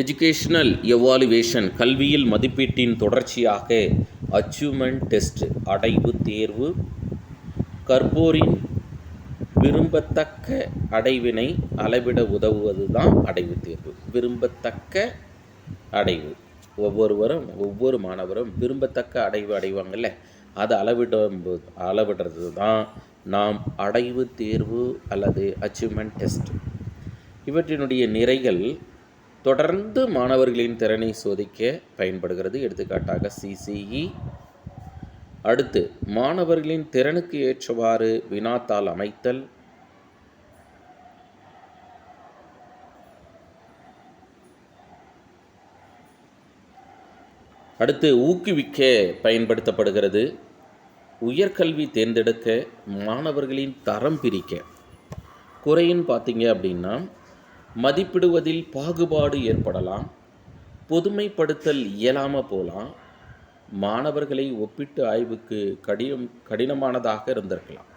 Educational evaluation கல்வியில் மதிப்பீட்டின் தொடர்ச்சியாக அச்சீவ்மெண்ட் டெஸ்ட் அடைவு தேர்வு. கற்போரின் விரும்பத்தக்க அடைவினை அளவிட உதவுவது தான் அடைவு தேர்வு. விரும்பத்தக்க அடைவு. ஒவ்வொருவரும் ஒவ்வொரு மாணவரும் விரும்பத்தக்க அடைவு அடைவாங்கல்ல? அதை அளவிடும் அளவிடுறது தான் நாம் அடைவு தேர்வு அல்லது அச்சீவ்மெண்ட் டெஸ்ட் இவற்றினுடைய நிறைகள் தொடர்ந்து மாணவர்களின் திறனை சோதிக்க பயன்படுகிறது. எடுத்துக்காட்டாக சிசிஇ அடுத்து மாணவர்களின் திறனுக்கு ஏற்றவாறு வினாத்தாள் அமைத்தல். அடுத்து ஊக்குவிக்க பயன்படுத்தப்படுகிறது. உயர்கல்வி தேர்ந்தெடுக்க மாணவர்களின் தரம் பிரிக்க. குறைன்னு பார்த்தீங்க அப்படின்னா மதிப்பிடுவதில் பாகுபாடு ஏற்படலாம் பொதுமைப்படுத்தல் இயலாமல் போகலாம் மாணவர்களை ஒப்பிட்டு ஆய்வுக்கு கடினம் கடினமானதாக இருந்திருக்கலாம்.